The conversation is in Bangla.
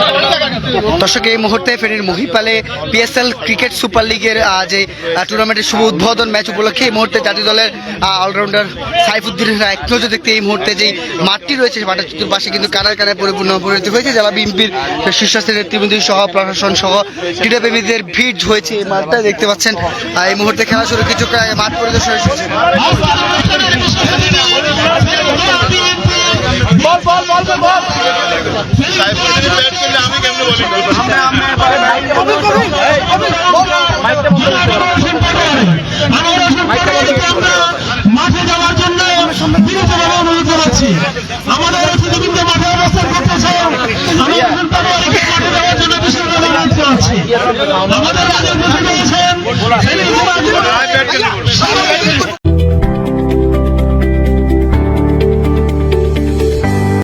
আমার দর্শক, এই মুহূর্তে ফেনীর মহিপালে পিএসএল ক্রিকেট সুপার লিগের যে টুর্নামেন্টের শুভ উদ্বোধন ম্যাচ উপলক্ষে এই মুহূর্তে জাতীয় দলের অলরাউন্ডার সাইফুদ্দিনের এক নজর দেখতে এই মুহূর্তে যেই মাঠটি রয়েছে মাঠের চতুর্পাশে কিন্তু কানায় কানায় পরিপূর্ণ পরিণত হয়েছে, জেলা বিএনপির শীর্ষস্থানীয় নেতৃবৃন্দ সহ, প্রশাসন সহ, ক্রীড়াপ্রেমীদের ভিড় হয়েছে এই মাঠটা, দেখতে পাচ্ছেন। এই মুহূর্তে খেলা শুরু কিছু মাঠ পরিদর্শন এসেছে। মাঠে যাওয়ার জন্য বিনীতভাবে অনুরোধ জানাচ্ছি। আমাদের অতিথিবৃন্দ মাঠে অবস্থান করতেছে আমি মাঠে যাওয়ার জন্য বিশেষভাবে অনুরোধ জানাচ্ছি। আমাদের রাজনীতি